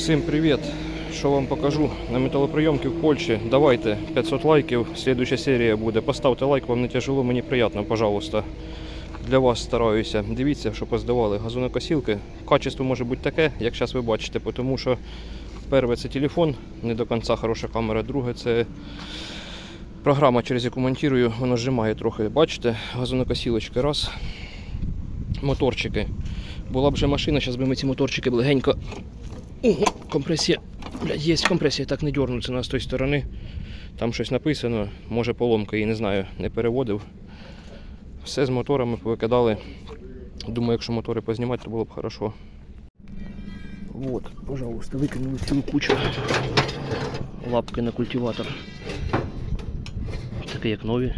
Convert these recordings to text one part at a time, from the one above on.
Всім привіт! Що вам покажу на металоприйомки в Польщі. Давайте 500 лайків. Слідуюча серія буде. Поставте лайк, вам не тяжело, мені приємно, пожалуйста. Для вас стараюся. Дивіться, що поздавали газонокосілки. Качество може бути таке, як зараз ви бачите, тому що перше це телефон, не до кінця хороша камера. Друге це програма, через яку монтую, воно зжимає трохи. Бачите, газонокосілочки раз. Моторчики. Була б вже машина, зараз би ми ці моторчики б легенько Ого, компресія. Блядь, є компресія, так не дернуться нас з тої сторони. Там щось написано, може поломка, її не знаю, не переводив. Все з моторами повикидали. Думаю, якщо мотори познімати, то було б хорошо. Вот, пожалуйста, викинули цілу кучу. Лапки на культиватор. Таке як нові.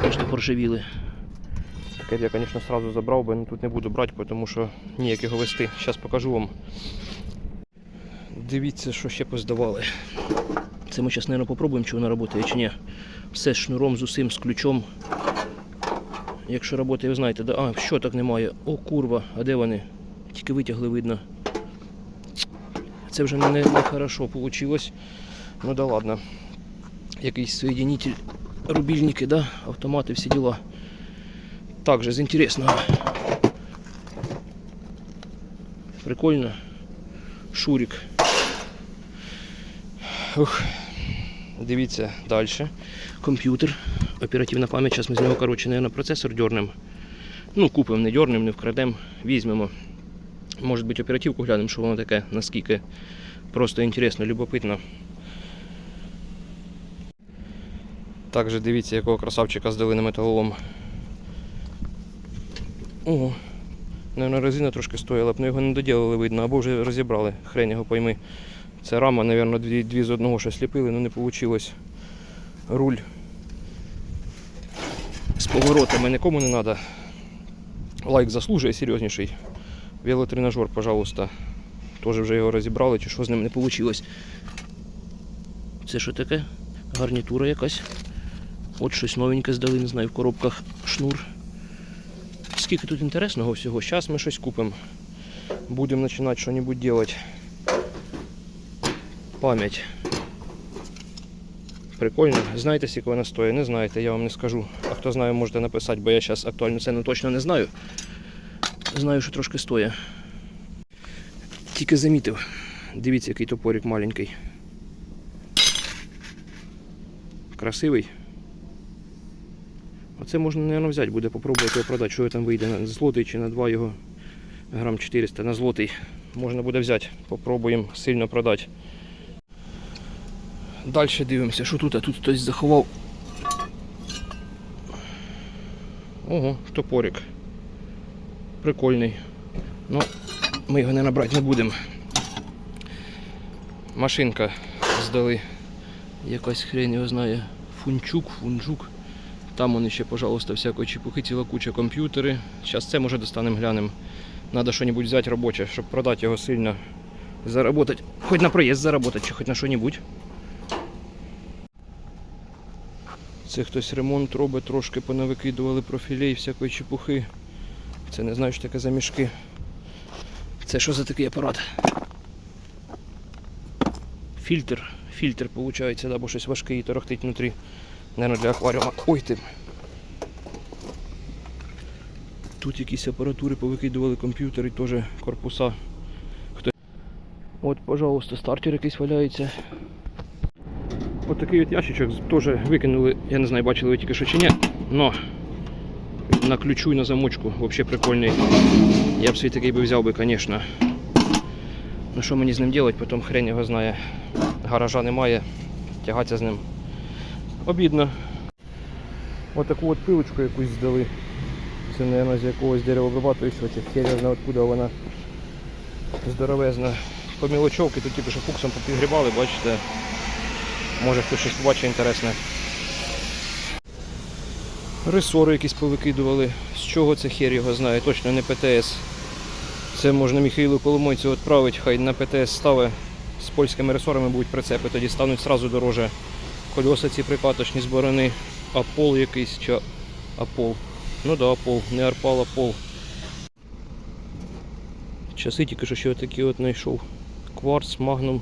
Просто поржавіли. Таке б я, звісно, одразу забрав би, тут не буду брати, тому що ніяк його вести. Зараз покажу вам. Дивіться, що ще поздавали. Це ми зараз, мабуть, попробуємо, чи воно працює, чи ні. Все з шнуром, з усім, з ключом. Якщо працює, ви знаєте, да? а, щоток немає. О, курва, а де вони? Тільки витягли, видно. Це вже не, не хорошо вийшло. Ну да ладно. Якийсь соєдинитель, рубільники, да? автомати, всі діла. Также з інтересного. Прикольно. Шурик. Ух. Дивіться далі. Комп'ютер. Оперативна пам'ять. Зараз ми з нього, коротше, наверное, процесор дернемо. Ну, купимо, не дернемо, не вкрадемо, візьмемо. Може бути оперативку глянемо, що воно таке, наскільки просто інтересно, любопитно. Також дивіться, якого красавчика здали на металолом. Ого. Наверно, резина трошки стояла, б, але його не доділили, видно, або вже розібрали, хрень його пойми. Це рама, мабуть, дві, дві з одного щось ліпили, але не вийшло. Руль з поворотами нікому не треба. Лайк заслужує серйозніший. Велотренажер, пожалуйста. Теж вже його розібрали, чи що з ним не вийшло. Це що таке? Гарнітура якась. От щось новеньке здали, не знаю, в коробках шнур. Скільки тут інтересного всього. Зараз ми щось купимо. Будемо починати щось робити. Пам'ять. Прикольно. Знаєте, скільки вона стоїть? Не знаєте, я вам не скажу. А хто знає, можете написати, бо я зараз актуальну ціну точно не знаю. Знаю, що трошки стоїть. Тільки замітив. Дивіться, який топорик маленький. Красивий. Оце можна, мабуть, взяти, буде попробувати його продати, що там вийде на злотий чи на 2 його грам 400 на злотий. Можна буде взяти, попробуємо сильно продати. Далі дивимося, що тут, а тут хтось заховав. Ого, топорик. Прикольний. Ну, ми його не набрати не будемо. Машинка здали. Якась хрень його знає. Фунчук, фунжук. Там вони ще, пожалуйста, всякої чепухи, ціла куча комп'ютери. Зараз це може достанемо, глянемо. Надо щось взяти робоче, щоб продати його сильно. Заработать. Хоч на проїзд заработать, чи хоч на що-небудь. Це хтось ремонт робить, трошки понавикидували профілей, всякої чепухи. Це не знаю, що таке за мішки. Це що за такий апарат? Фільтр. Фільтр, виходить, да, бо щось важке і торохтить внутрі. Наверное, для акваріума. Ой ти. Тут якісь апаратури повикидували комп'ютери, теж корпуса. Хто... От, пожалуйста, стартер якийсь валяється. От такий от ящичок теж викинули, я не знаю, бачили ви тільки що чи ні, но на ключу і на замочку взагалі прикольний. Я б свій такий би взяв би, звісно. Ну що мені з ним робити, потім хрень його знає. Гаража немає, тягатися з ним. Обідно. Ось таку от пилочку якусь здали. Це, мабуть, з якогось деревообрабатуючого, я знаю, откуда вона здоровезна. По мілочовки тут тільки що фуксом попідгрібали, бачите. Може хтось щось побачить інтересне. Ресори якісь повикидували. З чого це хер його знає, точно не ПТС. Це можна Михайлу Коломойцю відправити, хай на ПТС ставить. З польськими ресорами будуть прицепи, тоді стануть одразу дороже. Кольоса ці прикаточні з борони. Апол якийсь чи Апол. Ну да, Апол, не Арпал, Апол. Часи тільки що ще такі от знайшов. кварц, магнум.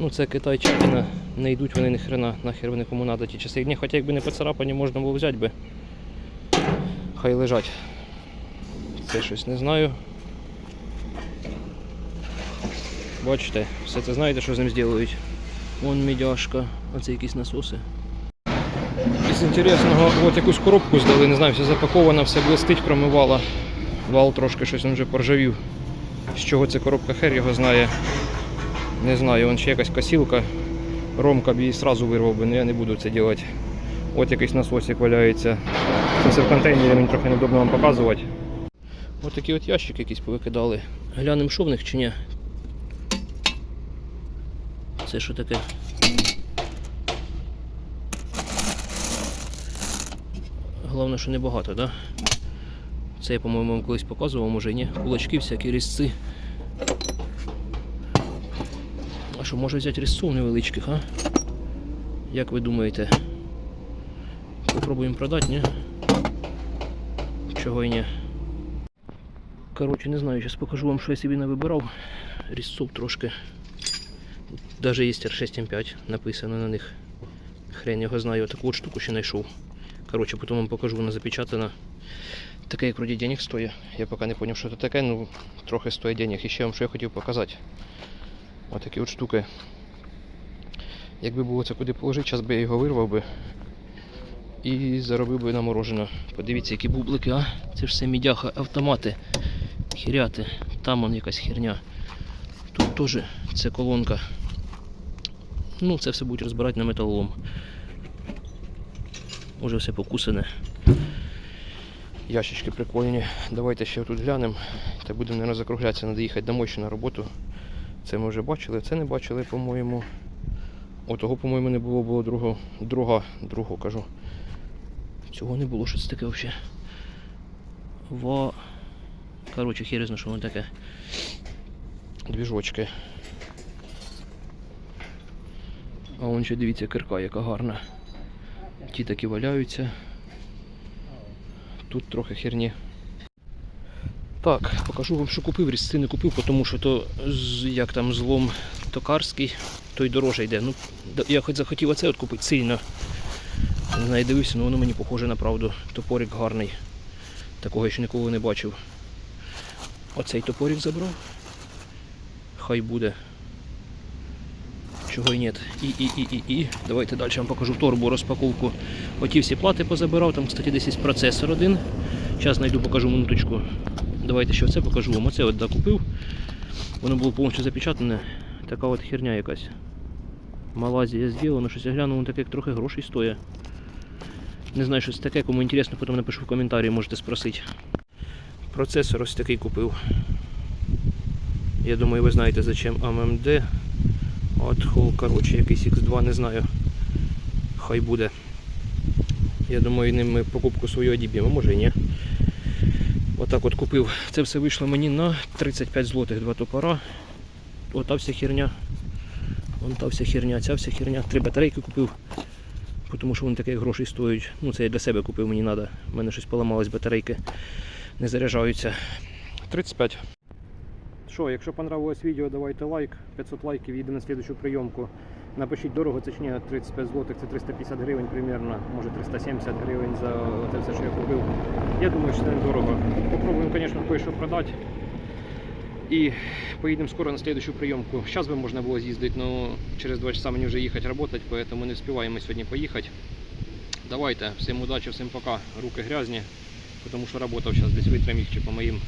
Ну це китайчина, не йдуть вони ні хрена, нахер вони кому надо ті часи. Ні, хоча якби не поцарапані, можна було взяти би. Хай лежать. Це щось не знаю. Бачите, все це знаєте, що з ним зроблять. Вон медяшка, оце якісь насоси. Із інтересного, от якусь коробку здали, не знаю, все запаковано, все блистить, промивала. Вал трошки щось він вже поржавів. З чого ця коробка хер його знає. Не знаю, вон ще якась косілка. Ромка б її одразу вирвав би, але я не буду це робити. От якийсь насосик валяється. Це все в контейнері, мені трохи неудобно вам показувати. Ось такі от ящики якісь повикидали. Глянемо, що в них чи ні. Це що таке? Головне, що небагато, так? Да? Це я, по-моєму, вам колись показував, може і ні. Кулачки, всякі різці. А що, може взяти різцов невеличких, а? Як ви думаєте? Попробуємо продати, ні? Чого і ні? Коротше, не знаю, зараз покажу вам, що я собі не вибирав. Різцов трошки. Даже є R6M5 написано на них. Хрен його знаю, таку от штуку ще знайшов. Коротше, потім вам покажу, вона запечатана. Таке, як вроді денег стоїть. Я поки не зрозумів, що це таке, ну трохи стоїть денег. І ще вам що я хотів показати. Ось такі от штуки. Якби було це куди положити, зараз би я його вирвав би і заробив би на морожене. Подивіться, які бублики, а? Це ж все мідяха, автомати. Хіряти. Там он якась херня. Тут теж це колонка. Ну, це все будуть розбирати на металолом. Уже все покусане. Ящички прикольні. Давайте ще тут глянемо. Та будемо, мабуть, закруглятися, треба їхати домой ще на роботу. Це ми вже бачили, це не бачили, по-моєму. Отого, по-моєму, не було, було другого, друга, другого кажу. Цього не було, що це таке взагалі. Ва. Коротше, знає, що воно таке. Двіжочки. А вон ще дивіться, кирка, яка гарна. Ті такі валяються. Тут трохи херні. Так, покажу вам, що купив. Різці не купив, тому що то як там злом токарський, той дороже йде. Ну, я хоч захотів оце от купити сильно. Не знаю, дивився, але воно мені похоже на правду. Топорик гарний. Такого я ще ніколи не бачив. Оцей топорик забрав. Хай буде. Чого й ні. І, і, і, і, і. Давайте далі вам покажу торбу розпаковку. Оті всі плати позабирав, там, кстати, десь є процесор один. Зараз знайду, покажу минуточку. Давайте ще це покажу вам. Оце от да, купив. Воно було повністю запечатане. Така от херня якась. Малазія зроблено, щось я глянув, воно таке трохи грошей стоїть. Не знаю, що це таке, кому інтересно, потім напишу в коментарі, можете спросити. Процесор ось такий купив. Я думаю, ви знаєте зачем AMD. От хол, коротше, якийсь X2, не знаю. Хай буде. Я думаю, ним ми покупку свою одіб'ємо, може і ні. Отак от купив. Це все вийшло мені на 35 злотих два топора. Ота вся херня. Вон та вся херня, ця вся херня. Три батарейки купив. Тому що вони таке грошей стоять. Ну це я для себе купив, мені треба. У мене щось поламалось, батарейки не заряджаються. 35. Що, якщо понравилось відео, давайте лайк. 500 лайків їде на слідчу прийомку. Напишіть дорого, це чи ні, 35 злотих, це 350 гривень примерно, може 370 гривень за те все, що я купив. Я думаю, що це недорого. Попробуємо, звісно, кое-що продати. І поїдемо скоро на слідчу прийомку. Зараз би можна було з'їздити, але через 2 часа мені вже їхати працювати, тому не встигаємо сьогодні поїхати. Давайте, всім удачі, всім пока. Руки грязні, тому що робота зараз десь витрам чи по моїм